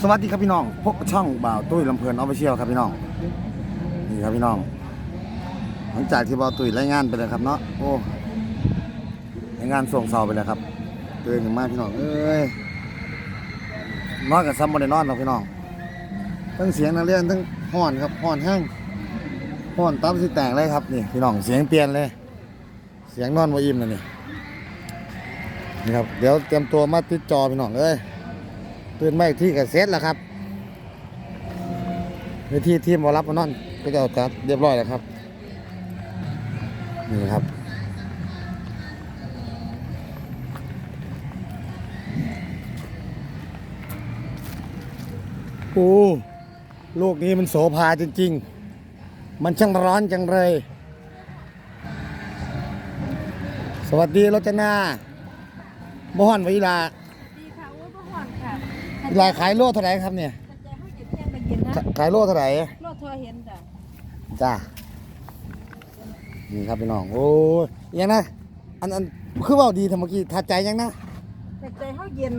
สวัสดีครับพี่น้อง พบช่องบ่าวตุ้ยลำเพลินออฟฟิเชียลครับพี่น้อง นี่ครับพี่น้อง หลังจากที่บ่าวตุ้ยรายงานไปเลยครับเนาะ โอ้รายงานส่งเสาไปเลยครับเตือนกันมากพี่น้อง เอ้ยนอนกับซ้ำบนได้นอนเราพี่น้องทั้งเสียงนักเรียนทั้งห่อนครับห่อนแห้งห่อนตับสิแตกเลยครับนี่พี่น้องเสียงเปลี่ยนเลย เสียงนอนบ่อิ่มเลยนี่นี่ครับเดี๋ยวเตรียมตัวมาติดจอพี่น้องเอ้ย ตื่นไมาอีกที่กับเซตแล้วครับในที่ที่มบอรับมานอนก็จะจัดเรียบร้อยแล้วครับ นี่ครับโอ้โลกนี้มันโสภาจริง ๆ มันช่างร้อนจังเลย สวัสดีรจนาบฮอนวิลา ดีค่ะโอ้ยบ่ฮ้อนค่ะ วิ ลาขายโลเท่าไหร่ครับเนี่ยใจเฮาเย็นยังไปเย็นนะขขายโลเท่าไหร่รถทัวร์เห็นจ้ะจ้านี่ครับพี่น้องโอ้ยยังนะอันอันคือเว่าดีทำเมื่อกี้ทัดใจยังนะแต่ใจเฮาเย็น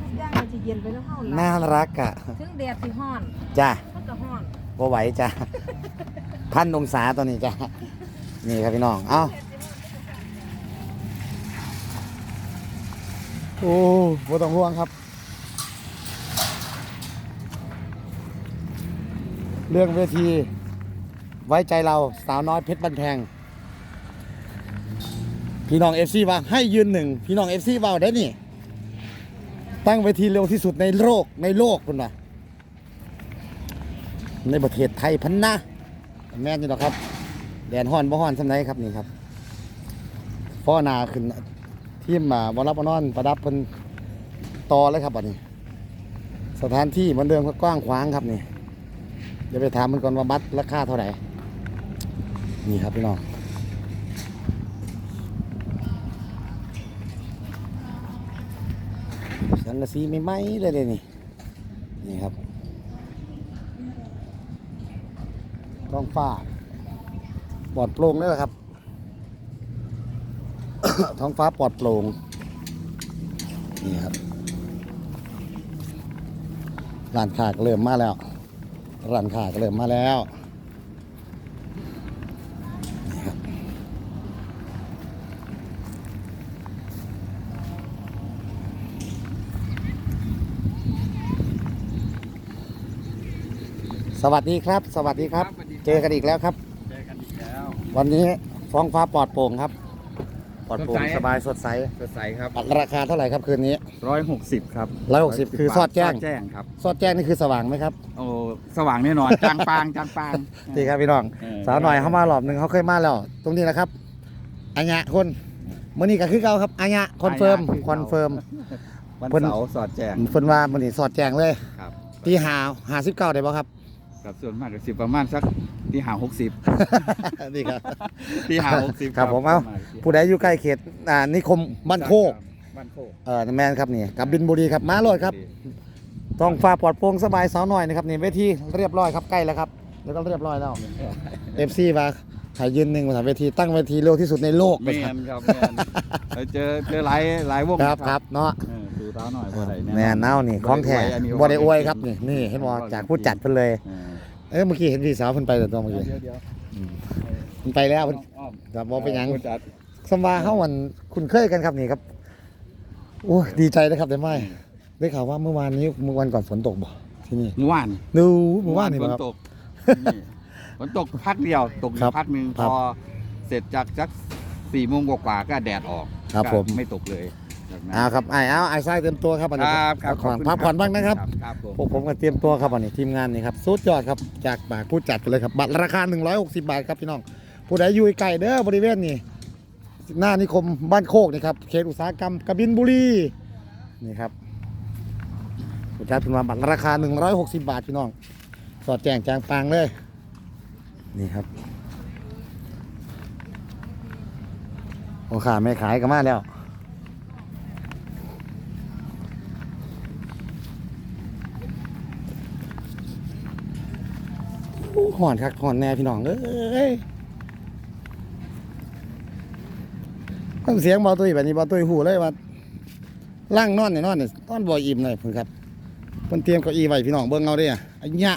ทุกอย่างมันสิเย็นไปแล้วเฮาน่าล่ะรักอะถึงแดดสิฮ้อนจ้ามันก็ฮ้อนบ่ไหวจ้าพันองศาตอนนี้จ้านี่ครับพี่น้องเอ้าโอ้บ่ต้องห่วงครับ เรื่องเวที ไว้ใจเราสาวน้อยเพชรบันแพงพี่น้องเอฟซีว่าให้ยืนหนึ่งพี่น้องเอฟซีว่าได้นี่ ตั้งเวทีเร็วที่สุดในโลกในโลกคุณว่าในประเทศไทยพันนะแม่นอยู่หรอครับ แดนฮ้อนบ่ฮ้อนสำไรครับนี่ครับฟ้อนาขึ้นทีมมาบอรับบ่นอน ประดับเป็นตอเลยครับบัดนี้ สถานที่เหมือนเดิมก็กว้างขวางครับนี่ เดี๋ยวไปถามมันก่อนว่าบัตรราคาเท่าไหร่ นี่ครับพี่น้องสังกะสีไม่ไหมเลยเลยนี่ นี่ครับท้องฟ้าปลอดโปร่งเลยครับ ท้องฟ้าปลอดโปร่งนี่ครับร้านค้าก็เริ่มมาแล้ว ร้านค้าก็เริ่มมาแล้วนี่ครับสวัสดีครับสวัสดีครับ สวัสดีครับ เจอกันอีกแล้วครับ เจอกันอีกแล้ว วันนี้ฟ้องฟ้าปลอดโปร่งครับ ปลอดโปร่งสดใส สบายสดใสสดใสครับราคาเท่าไหร่ครับคืนนี้ ร้อยหกสิบครับ160คือสอดแจ้งสอดแจ้งครับ สอดแจ้งนี่คือสว่างไหมครับ โอ้ สว่างแน่นอน จางปางจางปาง ดีครับพี่น้อง เออ สาวหน่อยเขามารอบหนึ่งเขาเคยมาแล้ว ตรงนี้นะครับอัญญะคนมื่อนี้ก็คือเก่าครับอัญญะคอนเฟิร์มคอนเฟิร์ม วันเพิ่น เสาร์สอดแจ้งเพิ่นว่ามื่อนี้สอดแจ้งเลยครับตีหาหาสิบเก้าได้ป่ะครับ กับส่วนมากก็สิประมาณสักที่หาหกสิบนี่ครับ ที่หาหกสิบครับผมเอาผู้ใดอยู่ใกล้เขตอ่านิคมบ้านโคกบ้านโคกเออแมนครับนี่กับบินบุรีครับมาเลยครับ ต้องฟ้าปลอดโปร่งสบายสาวหน่อยนะครับนี่เวทีเรียบร้อยครับใกล้แล้วครับแล้วก็เรียบร้อยแล้วเอฟซีมาถ่ายยืนหนึ่งมาถ่ายเวทีตั้งเวทีเร็วที่สุดในโลกแมเลยครับนครับแมนเออเจอเจอหลายหลายวงครับครับเนาะเออดูเท้าหน่อยบ่ได้แม่นเน่านี่ของแท้อันนี้บ่ได้อวยครับนี่นี่ให้บอกจากผู้จัดเพิ่นเลย เออเอ้ยเมื่อกี้เห็นพี่สาวเพิ่นไปแต่ตัวเมื่อกี้เดี๋ยวเดี๋ยวเพิ่นไปแล้วเพิ่นอ้อมครับบ่เป็นหยังผู้จัดสมว่าเฮาวันคุ้นเคยกันครับนี่ครับโอ้ยดีใจนะครับได้ไหม ได้ข่าวว่าเมื่อวานนี้เมื่อวันก่อนฝนตกบ่ที่นี่เมื่อวานดูเมื่อวานนี่ฝบ่นครับตกนี่ฝนตกพักเดียวตกอครัยู่บพักหนึ่งครัพบอเสร็จจากสักสี่โมงกว่าๆก็แดดออกครับก็ผมไม่ตกเลยจากนั้นอ้าวครับไอ้เอาไอ้ไส้เต็มตัวครับอันคนี้รับครับพักผ่อนขณพักผ่อนบ้างนะครับครับผมพวกผมก็เตรียมตัวครับวันนี้ทีมงานนี่ครับสุดยอดครับจากปากผู้จัดกันเลยครับบัตรราคา 160 บาทครับพี่น้องผู้ใดอยู่ไกลเด้อบริเวณนี่หน้านิคมบ้านโคกนี่ครับเขตอุตสาหกรรมกบินบุรีนี่ครับ ผู้จัดเป็นว่าบัตรราคา 160 บาทพี่น้อง สอดแจงแจงปางเลย นี่ครับโอ้ขาไม่ขายก็มาแล้วโอ้หอนคักหอนแน่พี่น้องเอ้ยต้นเสียงบอตุ้ยแบบนี้บอตุ้ยหูเลยว่าล่างนอนเนี่ยนอนเนี่ยตอนบ่อิ่มเลยเพิ่อนครับ เพิ่นเตรียมเก้าอี้ไว้พี่น้องเบิ่งเอาเด้ออันยะ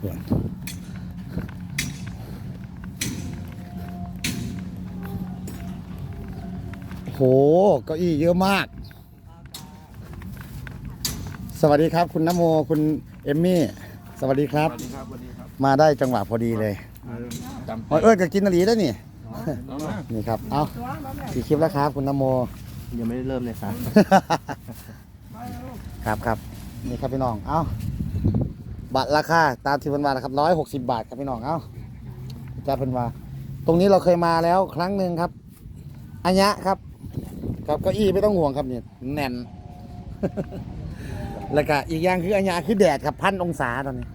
ส่วนโหเก้าอี้เยอะมาก สวัสดีครับ คุณนโมคุณเอมมี่ สวัสดีครับ สวัสดีครับสวัสดีครับมาได้จังหวะพอดีเลยจำโอ้ยเอ้ยก็กินนาลีได้นี่เอามา นี่ครับ เอาตัวน้ำแหละสี่คลิปแล้วครับ คุณนโม ยังไม่ได้เริ่มเลยครับ ครับครับนี่ครับพี่น้อง เอาบัตรราคาตามที่เพิ่นว่านะครับร้อยหกสิบาทครับพี่น้อง เอาจ้าเพิ่นว่า ตรงนี้เราเคยมาแล้วครั้งหนึ่งครับอัญญะครับกับเก้าอี้ไม่ต้องห่วงครับเนี่ยแน่น แล้วก็อีกอย่างคืออัญญะคือแดดครับพันองศาตอนนี้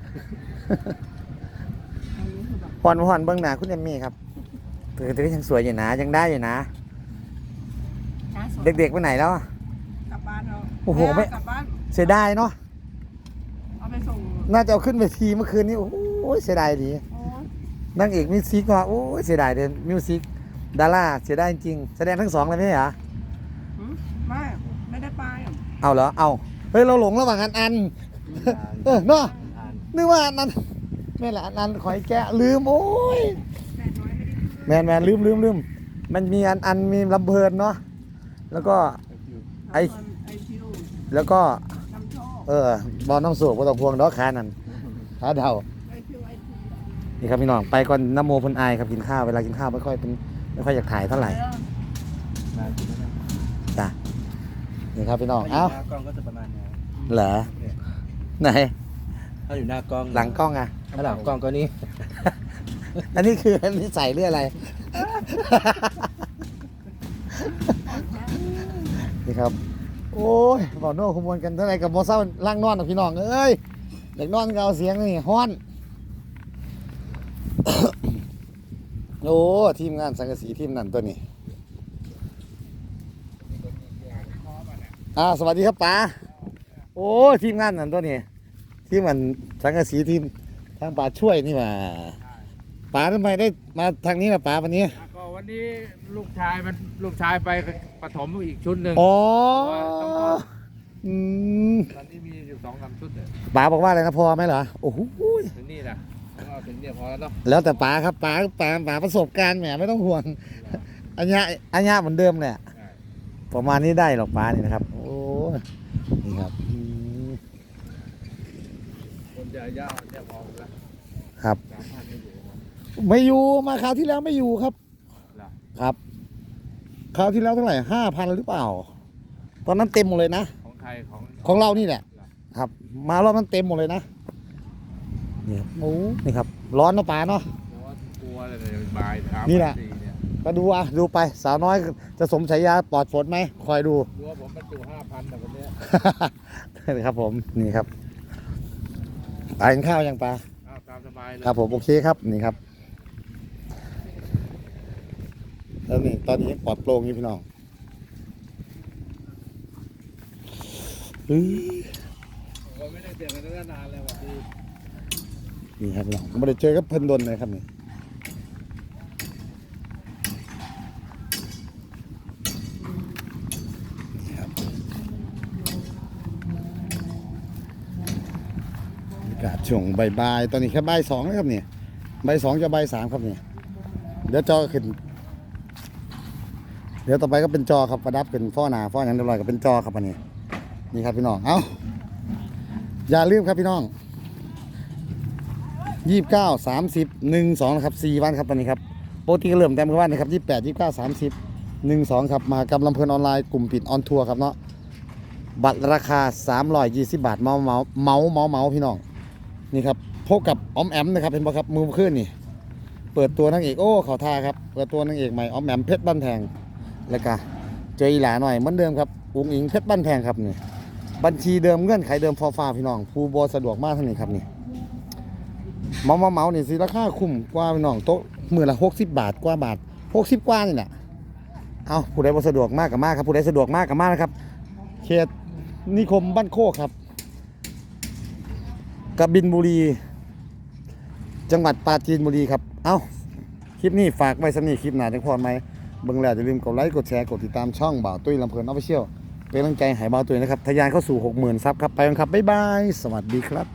พอนพอนเบื้องหน้าคุณเอมมี่ครับ ถือถือยังสวยอยู่นะยังได้อยู่นะน้าสดเด็กๆไปไหนแล้วอะกลับบ้านเราโอ้โหไม่ กลับบ้านเสียดายเนาะเอาไปส่งน่าจะเอาขึ้นเวทีเมื่อคืนนี้โอ้โหเสียดายดีโอ้ยนางเอกมิวสิกว่าโอ้ยเสียดายเดินมิวสิกดาราเสียดายจริงแสดงทั้งสองเลยไหมเหรอหืมไม่ไม่ได้ไปเอาเหรอเอาเฮ้ยเราหลงระหว่างอันอันเออเนาะนึกว่าอันนั้นไม่ละอันอันขอยแกะลืมโอ้ย แม่น้อยไม่ได้แมนแมนลืมลืมลืมมันมีอันอันมีลำเพลินเนาะแล้วก็ไอ้ไอคิวแล้วก็นำโชคเออบอลน้องสูบก็ต้องพวงดอกคานั่นขาเดาไอคิวไอคิวนี่ครับพี่น้องไปก่อนน้ำโมพนอายครับกินข้าวเวลากินข้าวไม่ค่อยเป็นไม่ค่อยอยากถ่ายเท่าไหร่จ้ะนี่ครับพี่น้องเอ้าหน้ากล้องก็จะประมาณนี้เหรอไหนถ้าอยู่หน้ากล้องหลังกล้องอะถ้าหลังกล้องก็นี่ อันนี้คืออันนี้ใส่เรื่องอะไร นี่ครับ โอ้ยบอกโน่ขมวนกันเท่าไหร่กับโมเศร้าล่างนอนนะพี่น้องเอ้ยเด็กนอนก็เอาเสียงนี่ฮ้อน โอ้ทีมงานสังกะสีทีมนั่นตัวนี้อ่าสวัสดีครับป๋าโอ้ทีมงานนั่นตัวนี้ทีมมันสังกะสีทีมทางป๋าช่วยนี่หว่า ป๋าทำไมได้มาทางนี้ล่ะป๋าวันนี้ ก็วันนี้ลูกชายมันลูกชายไปปฐมอีกชุดหนึ่งอ๋อต้องรออืมตอนนี้มีอยู่สองสามชุดเนี่ยป๋าบอกว่าอะไรนะพอไหมเหรอ โอ้โหถึงนี่นะผมเอาถึงเนี่ยพอแล้วเนาะแล้วแต่ป๋าครับป๋าป๋าป๋าประสบการณ์แหมไม่ต้องห่วงอัญญาอัญญาเหมือนเดิมเนี่ยประมาณนี้ได้หรอกป๋านี่นะครับ โอ้ยนี่ครับอืมคนจะย่าเนี่ยพอแล้วครับสามพัน ไม่อยู่ไม่อยู่มาคราวที่แล้วไม่อยู่ครับ เหรอ ครับ คราวที่แล้วเท่าไหร่ห้าพันหรือเปล่า ตอนนั้นเต็มหมดเลยนะ ของใครของ ของเรานี่แหละ ครับมารอบนั้นเต็มหมดเลยนะนี่ครับโอ้นี่ครับ ร้อนนะป๋าเนาะเพราะว่ากลัวเลยเนี่ยบ่ายสามนี่แหละ สี่เนี่ยก็ดูอะดูไป สาวน้อยจะสมฉายาปลอดฝนไหมคอยดู กลัวผมบรรจุห้าพันแต่คนเนี้ยครับผมนี่ครับไปกินข้าวยังปลาเอาตามสบายเลย ครับผมโอเคครับนี่ครับ แล้วนี่ตอนนี้ปลอดโปร่งอยู่พี่น้องอื้อผมไม่ได้เจอกันตั้งนานเลยวันที่นี่ครับพี่น้องไม่ได้เจอกับเพิ่นดนเลยครับนี่นี่ครับบรรยากาศช่วงบ่ายๆตอนนี้แค่ใบสองแล้วครับเนี่ยบ่ายสองจะใบสามครับเนี่ยเดี๋ยวจอขึ้น เดี๋ยวต่อไปก็เป็นจอครับประดับเป็นฟ้อหนาฟ้อหยังเรียบร้อยก็เป็นจอครับอันนี้นี่ครับพี่น้องเอ้าอย่าลืมครับพี่น้องยี่สิบเก้าสามสิบหนึ่งสองครับสี่วันครับตอนนี้ครับปกติก็เริ่มเต็มกันวันนะครับยี่สิบแปดยี่สิบเก้าสามสิบหนึ่งสองครับมากรรมลำเพลินออนไลน์กลุ่มปิดออนทัวร์ครับเนาะบัตรราคาสามร้อยยี่สิบบาทเมาเมาเมาเมาเมาพี่น้องนี่ครับพบกับออมแอมนะครับเป็นบ่ครับมือขึ้นนี่ เปิดตัวนางเอกโอ้เขาท่าครับเปิดตัวนางเอกใหม่ออมแอมเพชรบ้านแพง แล้วก็เจออีหลาหน่อยเหมือนเดิมครับอุ้งอิงเพชรบ้านแพงครับนี่บัญชีเดิมเงื่อนไขเดิมฟอฟ้าพี่น้องผู้บอสะดวกมากท่านนี้ครับนี่เมาเมาเมานี่ยสิราคาคุ้มกว่าพี่น้องโต๊ะมือละหกสิบบาทกว่าบาทหกสิบกว่านี่แหละเอาผู้ใดบ่สะดวกมากกับมากครับผู้ใดสะดวกมากกับมากนะครับเขตนิคมบ้านโคกครับกบินบุรี จังหวัดปราจีนบุรีครับ เอาคลิปลิปนี้ฝากไว้สำนีคลิปหน้าจังพอไหม เบิ่งแล้วอย่าลืมกดไลค์กดแชร์กดติดตามช่องบ่าวตุ้ยลำเพลินออฟฟิเชียลเป็นกำลังใจให้บ่าวตุ้ยนะครับทะยานเข้าสู่ 60,000ซับครับไปกันครับบ๊ายบายสวัสดีครับ